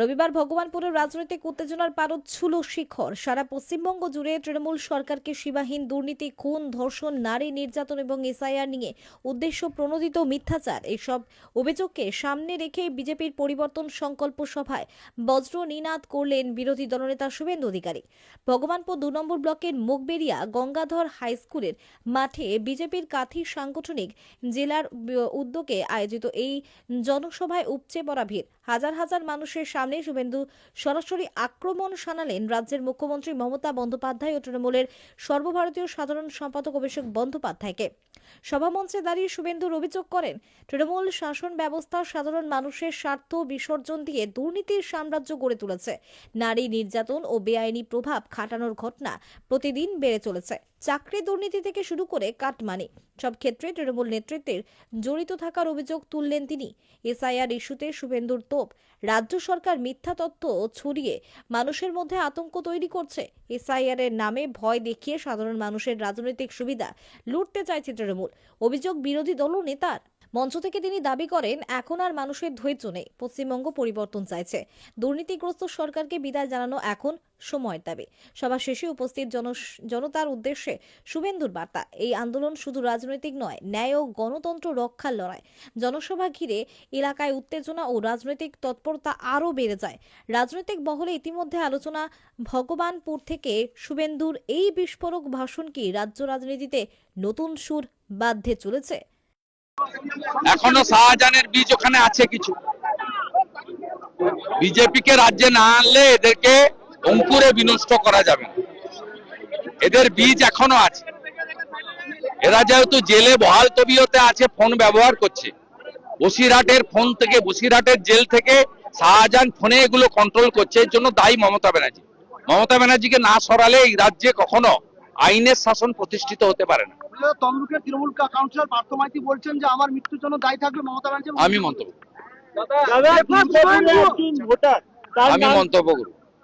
রবিবার ভগবানপুরের রাজনৈতিক উত্তেজনার পারদ ছুল শিখর। সারা পশ্চিমবঙ্গ জুড়ে তৃণমূল সরকারকে সীমাহীন দুর্নীতি, খুন, ধর্ষণ, নারী নির্যাতন এবং এসআইআর নিয়ে উদ্দেশ্য প্রণোদিত মিথ্যাচার। এইসব অভিযোগকে সামনে রেখে বিজেপির পরিবর্তন সংকল্প সভায় বজ্র নিনাদ করলেন বিরোধী দলনেতা শুভেন্দু অধিকারী। ভগবানপুর দু নম্বর ব্লকের মুখবেরিয়া গঙ্গাধর হাই স্কুলের মাঠে বিজেপির কাথি সাংগঠনিক জেলার উদ্যোগে আয়োজিত এই জনসভায় উপচে পড়া ভিড়। হাজার হাজার মানুষের সামনে শুভেন্দু সরাসরি আক্রমণ শানালেন রাজ্যের মুখ্যমন্ত্রী মমতা বন্দ্যোপাধ্যায় ও তৃণমূলের সর্বভারতীয় সাধারণ সম্পাদক অভিষেক বন্দ্যোপাধ্যায়কে। সভামঞ্চে দাঁড়িয়ে শুভেন্দুর অভিযোগ করেন, তৃণমূল শাসন ব্যবস্থা সাধারণ মানুষের স্বার্থ বিসর্জন দিয়ে দুর্নীতির সাম্রাজ্য গড়ে তুলেছে। নারী নির্যাতন ও বেআইনি প্রভাব খাটানোর ঘটনা প্রতিদিন বেড়ে চলেছে। চাকরি দুর্নীতি থেকে শুরু করে কাটমানি। সব ক্ষেত্রে তৃণমূল নেতৃত্বের জড়িত থাকার অভিযোগ তুললেন তিনি। এসআইআর ইস্যুতে শুভেন্দুর তোপ। রাজ্য সরকার মিথ্যা তথ্য ছড়িয়ে মানুষের মধ্যে আতঙ্ক তৈরি করছে। এসআইআর এর নামে ভয় দেখিয়ে সাধারণ মানুষের রাজনৈতিক সুবিধা লুটতে চাইছে তৃণমূল। অভিযোগ বিরোধী দল নেতার মঞ্চ থেকে তিনি দাবি করেন, এখন আর মানুষের ধৈর্য নেই। পশ্চিমবঙ্গ পরিবর্তন চাইছে। দুর্নীতিগ্রস্ত সরকারকে বিদায় জানানো এখন সময়ের দাবি। সভা শেষে উপস্থিত জন- জনতার উদ্দেশ্যে শুভেন্দুর বার্তা। এই আন্দোলন শুধু রাজনৈতিক নয়, ন্যায় ও গণতন্ত্র রক্ষার লড়াই। জনসভা ঘিরে এলাকায় উত্তেজনা ও রাজনৈতিক তৎপরতা আরও বেড়ে যায়। রাজনৈতিক বহলে ইতিমধ্যে আলোচনা ভগবানপুর থেকে শুভেন্দুর এই বিস্ফোরক ভাষণ কি রাজ্য রাজনীতিতে নতুন সুর বাধ্যে চলেছে? এখনও শাহজাহানের বীজ ওখানে আছে কিছু। বিজেপিকে রাজ্যে না আনলে এদেরকে অঙ্কুরে বিনষ্ট করা যাবে এদের বীজ এখনও আছে। এরা যেহেতু জেলে বহাল তবিয়তে আছে, ফোন ব্যবহার করছে। বসিরহাটের ফোন থেকে, বসিরহাটের জেল থেকে শাহজাহান ফোনে এগুলো কন্ট্রোল করছে। এর জন্য দায়ী মমতা ব্যানার্জি। মমতা ব্যানার্জিকে না সরালে এই রাজ্যে কখনো আইনের শাসন প্রতিষ্ঠিত হতে পারে না। তমলুকের তৃণমূল কাউন্সিলর পার্থ মাইতি বলছেন যে আমার মৃত্যুর জন্য দায়ী থাকবে মমতা ব্যানার্জি। আমি মন্তব্য আমি মন্তব্য করব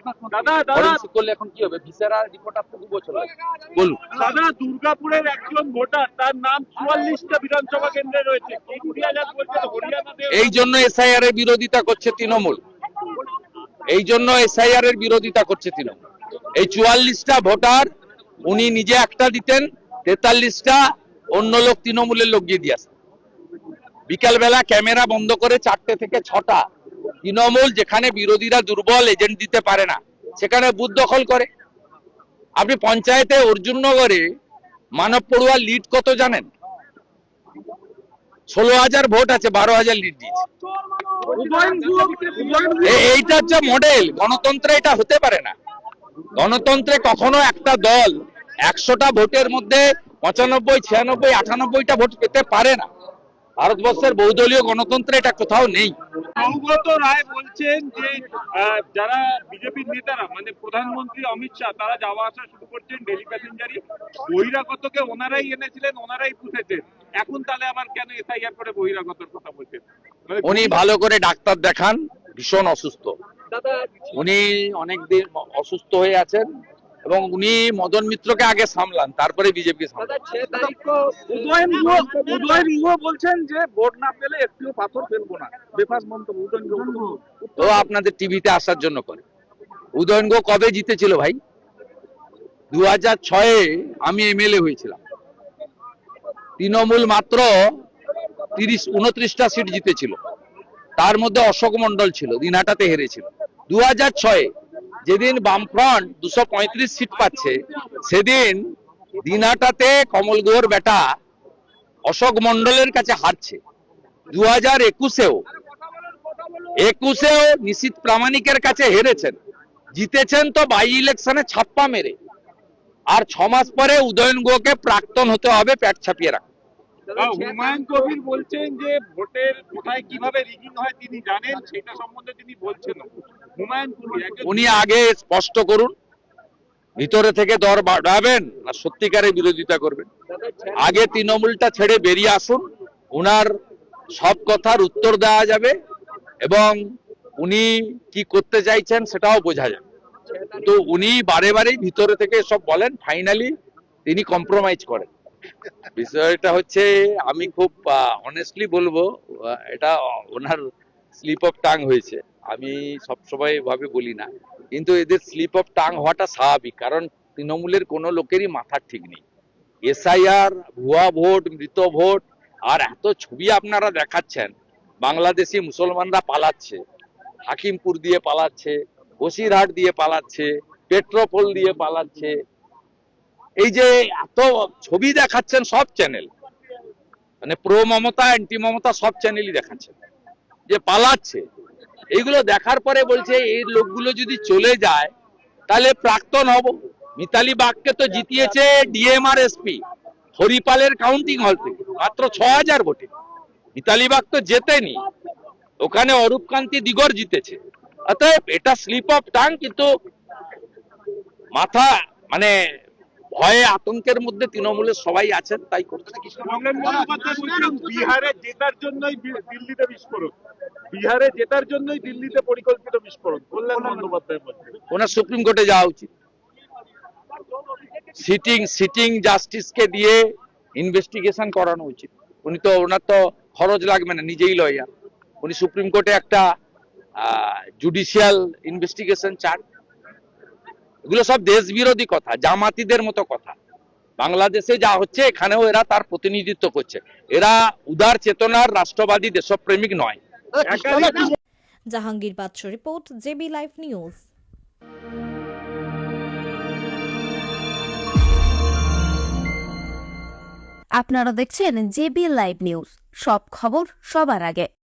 এমন দাদা দাদা। ফরেন্সিক করলে এখন কি হবে? ভিসেরা রিপোর্ট আসতে দু বছর বলুন। দাদা দুর্গাপুরের একজন ভোটার তার নাম চুয়াল্লিশটা বিধানসভা কেন্দ্রে রয়েছে। কিংকুড়ি আজাদ বলছে হরিয়ানাতে এই জন্য এসআইআর এর বিরোধিতা করছে তৃণমূল। এই জন্য এসআইআর এর বিরোধিতা করছে তৃণমূল। এই চুয়াল্লিশটা ভোটার উনি নিজে একটা দিতেন তেতাল্লিশটা অন্য লোক তৃণমূলের লোক গিয়ে দিয়ে আসতেন বিকালবেলা ক্যামেরা বন্ধ করে চারটে থেকে ছটা তৃণমূল যেখানে বিরোধীরা দুর্বল এজেন্ট দিতে পারে না, সেখানে বুথ দখল করে। আপনি পঞ্চায়েতে অর্জুননগরে মানব পড়ুয়ার লিড কত জানেন? ষোলো হাজার ভোট আছে, বারো হাজার লিড দিয়েছে। এইটা হচ্ছে মডেল গণতন্ত্রে এটা হতে পারে না। গণতন্ত্রে কখনো একটা দল একশোটা ভোটের মধ্যে পঁচানব্বই, ছিয়ানব্বই, আটানব্বইটা ভোট পেতে পারে না। ভারতবর্ষের বহুদলীয় গণতন্ত্রে এটা কোথাও নেই। সৌগত রায় বলছেন যে যারা বিজেপির নেতারা মানে প্রধানমন্ত্রী অমিত শাহ তারা যাওয়া আসা শুরু করছেন ডেলি প্যাসেঞ্জারি বহিরাগতকে ওনারাই এনেছিলেন ওনারাই পুষেছেন। এখন তাহলে আবার কেন এসআইআর করে বহিরাগতর কথা বলছেন? মানে উনি ভালো করে ডাক্তার দেখান ভীষণ অসুস্থ। উনি অনেকদিন অসুস্থ হয়ে আছেন এবং উনি মদন মিত্রকে আগে সামলান তারপরে বিজেপি বলছেন যে ভোট না পেলে পাথর ফেলব না। বেফাস মন্তব্য তো আপনাদের টিভিতে আসার জন্য করে। উদয়ন গো কবে জিতেছিল ভাই? দু হাজার ছয়ে আমি এমএলএ হয়েছিলাম। তৃণমূল মাত্র তিরিশ উনত্রিশটা সিট জিতেছিল। তার মধ্যে অশোক মন্ডল ছিল দিনহাটাতে হেরেছিল। দু হাজার ছয়ে যেদিন বামফ্রন্ট দুশো পঁয়ত্রিশ সিট পাচ্ছে, সেদিন দিনাটাতে কমল বেটা অশোক মন্ডলের কাছে হারছে। দু হাজার একুশেও একুশেও নিশিত প্রামাণিকের কাছে হেরেছেন। জিতেছেন তো বাই ইলেকশনে ছাপ্পা মেরে। আর ছ মাস পরে উদয়ন গোকে প্রাক্তন হতে হবে প্যাট ছাপিয়ে রাখতে। হুমায়ুন কবির বলছেন যে ভোটের কোথায় কীভাবে রিগিং হয় তিনি জানেন সেটা সম্বন্ধে তিনি বলছেন। হুমায়ুন কবির উনি আগে স্পষ্ট করুন। ভিতরে থেকে দর বাড়াবেন না সত্যিকারের বিরোধিতা করবেন। আগে তৃণমূলটা ছেড়ে বেরিয়ে আসুন। উনার সব কথার উত্তর দেওয়া যাবে এবং উনি কি করতে চাইছেন সেটাও বোঝা যাবে। তো উনি বারে বারেই ভিতরে থেকে সব বলেন ফাইনালি তিনি কম্প্রোমাইজ করেন। বিষয়টা হচ্ছে, আমি খুব অনেস্টলি বলব এটা ওনার স্লিপ অফ টাং হয়েছে। আমি সবসময় ভাবে বলি না। কিন্তু এদের স্লিপ অফ টাং হওয়াটা স্বাভাবিক, কারণ তৃণমূলের কোনো লোকেরই মাথার ঠিক নেই। এসআইআর, ভুয়া ভোট, মৃত ভোট, আর এত ছবি আপনারা দেখাচ্ছেন, বাংলাদেশি মুসলমানরা পালাচ্ছে। হাকিমপুর দিয়ে পালাচ্ছে, বসিরহাট দিয়ে পালাচ্ছে, পেট্রোপোল দিয়ে পালাচ্ছে এই যে এত ছবি দেখাচ্ছেন সব চ্যানেল মানে প্রো মমতা অ্যান্টি মমতা সব চ্যানেলই দেখাচ্ছে যে পালাচ্ছে। এইগুলো দেখার পরে বলছে, এই লোকগুলো যদি চলে যায়, তাহলে প্রাক্তন হব। মিতালি বাগকে তো জিতিয়েছে ডিএম আর এসপি হরিপালের কাউন্টিং হল থেকে। মাত্র ছ হাজার ভোটে। মিতালি বাগ তো জেতেনি। ওখানে অরূপ কান্তি দিগর জিতেছে। অতএব এটা স্লিপ অফ টাং কিন্তু মাথা মানে ভয়ে আতঙ্কের মধ্যে তৃণমূলের সবাই আছেন তাই করছে। বিহারে জেতার জন্যই দিল্লিতে বিস্ফোরণ বিহারে জেতার জন্যই দিল্লিতে পরিকল্পিত বিস্ফোরণ কল্যাণ বন্দ্যোপাধ্যায় ওনার সুপ্রিম কোর্টে যাওয়া উচিত। সিটিং সিটিং জাস্টিসকে দিয়ে ইনভেস্টিগেশন করানো উচিত। উনি তো ওনার তো খরচ লাগবে না নিজেই লয়ার উনি সুপ্রিম কোর্টে একটা জুডিশিয়াল ইনভেস্টিগেশন চান। এগুলো সব দেশ বিরোধী কথা জামাতিদের মতো কথা। বাংলাদেশে যা হচ্ছে এখানেও এরা তার প্রতিনিধিত্ব করছে। এরা উদার চেতনার রাষ্ট্রবাদী দেশপ্রেমিক নয়। Jahangir Badsha report JB live news. আপনারা দেখছেন জেবি লাইভ নিউজ। সব খবর সবার আগে।